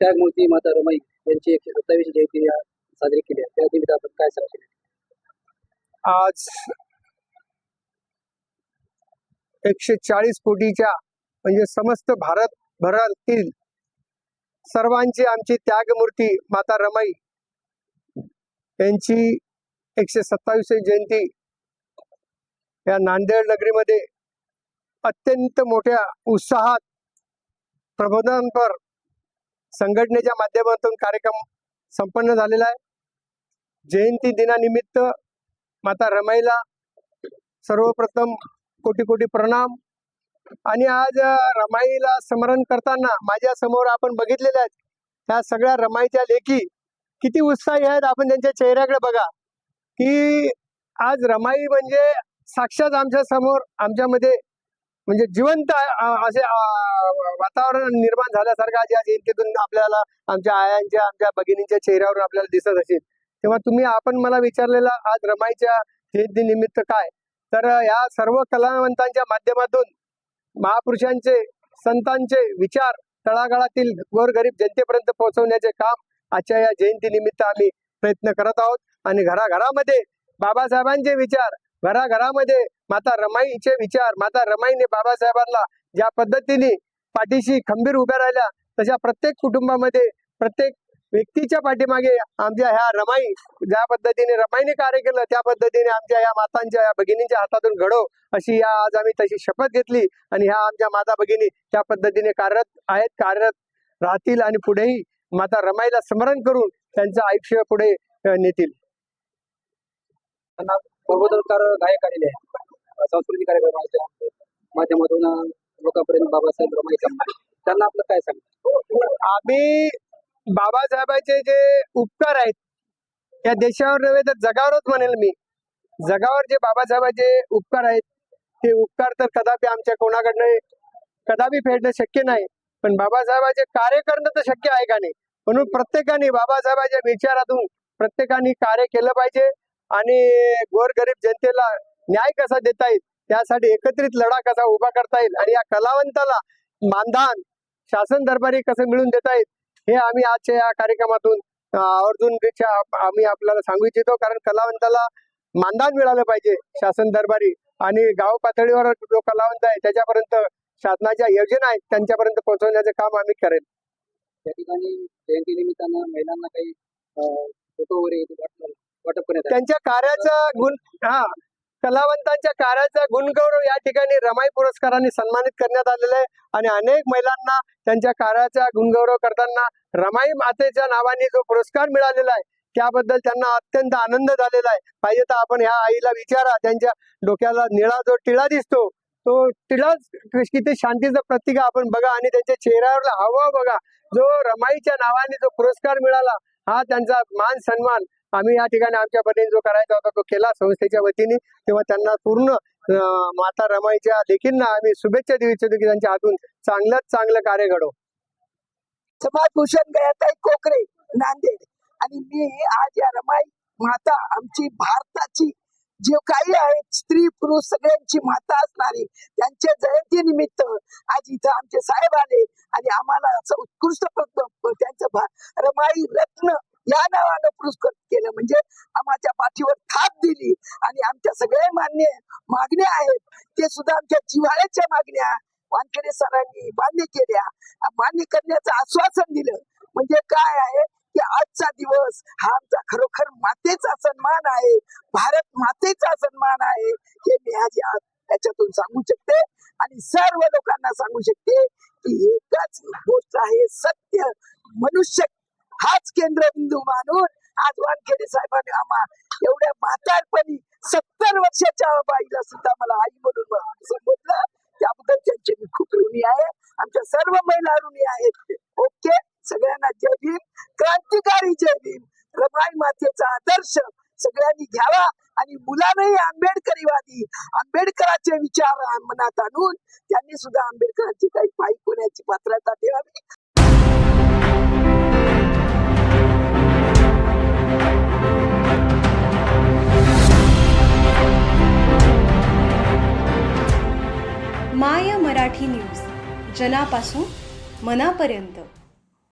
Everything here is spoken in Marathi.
त्यागमूर्ती माता रमाई यांची एकशे सत्तावीस जयंती साजरी केली आहे. त्या निमित्त आपण काय सांगशील? आज एकशे चाळीस कोटीच्या म्हणजे समस्त भारतभरातील सर्वांची आमची त्यागमूर्ती माता रमाई यांची एकशे सत्तावीस जयंती या नांदेड नगरीमध्ये अत्यंत मोठ्या उत्साहात प्रबोधनपर संघटनेच्या माध्यमातून कार्यक्रम संपन्न झालेला आहे. जयंती दिनानिमित्त माता रमाईला सर्वप्रथम कोटी कोटी प्रणाम. आणि आज रमाईला स्मरण करताना माझ्यासमोर आपण बघितलेल्या आहेत त्या सगळ्या रमाईच्या लेखी किती उत्साही आहेत आपण त्यांच्या चेहऱ्याकडे बघा. की आज रमाई म्हणजे साक्षात आमच्यासमोर आमच्यामध्ये म्हणजे जिवंत असे वातावरण निर्माण झाल्यासारखं आज या जयंतीतून आपल्याला आमच्या आयांच्या आमच्या भगिनींच्या चेहऱ्यावर आपल्याला दिसत असेल. तेव्हा तुम्ही आपण मला विचारलेला आज रमाईच्या जयंती निमित्त काय? तर या सर्व कलावंतांच्या माध्यमातून महापुरुषांचे संतांचे विचार तळागाळातील गोरगरीब जनतेपर्यंत पोहोचवण्याचे काम आजच्या या जयंती निमित्त आम्ही प्रयत्न करत आहोत. आणि घराघरामध्ये बाबासाहेबांचे विचार घराघरामध्ये माता रमाईचे विचार माता रमाईने बाबासाहेबांना ज्या पद्धतीने पाठीशी खंबीर उभ्या राहिल्या तशा प्रत्येक कुटुंबामध्ये प्रत्येक व्यक्तीच्या पाठीमागे आमच्या ह्या रमाई ज्या पद्धतीने रमाईने कार्य केलं त्या पद्धतीने आमच्या या मातांच्या या भगिनींच्या हातातून घडव अशी या आज आम्ही तशी शपथ घेतली आणि ह्या आमच्या माता भगिनी त्या पद्धतीने कार्यरत आहेत कार्यरत राहतील आणि पुढेही माता रमाईला स्मरण करून त्यांचं आयुष्य पुढे नेतील. प्रबोधनकार गायक आलेले आहेत. सांस्कृतिक कार्यक्रमाच्या माध्यमातून लोकांपर्यंत बाबासाहेब रमाई सांगतात त्यांना आपलं काय सांगतो आम्ही बाबासाहेबांचे जे उपकार आहेत या देशावर नव्हे तर जगावरच म्हणेल मी. जगावर जे बाबासाहेबांचे उपकार आहेत ते उपकार तर कदापि आमच्या कोणाकडनं कदापि फेडणं शक्य नाही. पण बाबासाहेबांचे कार्य करणं तर शक्य आहे का नाही? म्हणून प्रत्येकाने बाबासाहेबांच्या विचारातून प्रत्येकाने कार्य केलं पाहिजे. आणि गोरगरीब जनतेला न्याय कसा देता येईल? त्यासाठी एकत्रित लढा कसा उभा करता येईल? आणि या कलावंताला मानधन शासन दरबारी कसं मिळून देता येईल? हे आम्ही आजच्या या कार्यक्रमातून आवर्जून आम्ही आपल्याला सांगू इच्छितो. कारण कलावंताला मानधन मिळालं पाहिजे शासन दरबारी. आणि गाव पातळीवर जो कलावंत आहे त्याच्यापर्यंत शासनाच्या योजना आहेत त्यांच्यापर्यंत पोहोचवण्याचं काम आम्ही करेल. त्या ठिकाणी जयंती निमित्तानं महिलांना काही त्यांच्या कार्याचा गुण हा कलावंतांच्या कार्याचा गुणगौरव या ठिकाणी रमाई पुरस्काराने सन्मानित करण्यात आलेला आहे. आणि अनेक महिलांना त्यांच्या कार्याचा गुणगौरव करताना रमाई मातेच्या नावाने जो पुरस्कार मिळालेला आहे त्याबद्दल त्यांना अत्यंत आनंद झालेला आहे. पाहिजे तर आपण ह्या आईला विचारा त्यांच्या डोक्याला निळा जो टिळा दिसतो तो टिळाच किती शांतीचं प्रतीक आहे. आपण बघा आणि त्यांच्या चेहऱ्यावरला हवा बघा. जो रमाईच्या नावाने जो पुरस्कार मिळाला हा त्यांचा मान सन्मान आम्ही या ठिकाणी आमच्या परीने जो करायचा होता तो केला संस्थेच्या वतीने. तेव्हा त्यांना पूर्ण माता रमाईच्या लेखींना आम्ही शुभेच्छा देऊ इच्छितो की त्यांच्या हातून चांगलंच चांगलं कार्य घडो. समाजभूषण गयाताई कोकरे नांदेड. आणि मी आज या रमाई माता आमची भारताची जे काही आहेत स्त्री पुरुष सगळ्यांची माता असणारी त्यांच्या जयंतीनिमित्त आज इथं आमचे साहेब आले आणि आम्हाला असं उत्कृष्ट त्यांचं रमाई रत्न या नावानं पुरस्कृत केलं. म्हणजे आम्हाच्या पाठीवर थाप दिली आणि आमच्या सगळ्या मान्य मागण्या आहेत ते सुद्धा आमच्या जिव्हाळ्याच्या मागण्या. वानखेडे सरांनी मान्य केल्या. मान्य करण्याचं आश्वासन दिलं. म्हणजे काय आहे? की आजचा दिवस हा आमचा खरोखर मातेचा सन्मान आहे. भारत मातेचा सन्मान आहे. हे मी आज या- याच्यातून सांगू शकते आणि सर्व लोकांना सांगू शकते की एकच गोष्ट आहे सत्य. मनुष्य हाच केंद्रबिंदू मानून आज वानखेडे साहेबांनी आम्हा एवढ्या म्हातारपणी सत्तर वर्षाच्या बाईला सुद्धा मला आई म्हणून संबोधलं त्याबद्दल त्यांचे मी खूप ऋणी आहे. आमच्या सर्व महिला ऋणी आहेत ओके सगळ्यांना जय भीम क्रांतिकारी जय भीम रमाई मातेचा आदर्श सगळ्यांनी घ्यावा आणि मुलांनाही आंबेडकरीवादी आंबेडकरांचे विचार मनात आणून त्यांनी सुद्धा आंबेडकरांची काही पायी होण्याची पात्रता ठेवावी. माय मराठी न्यूज जनापासून मनापर्यंत.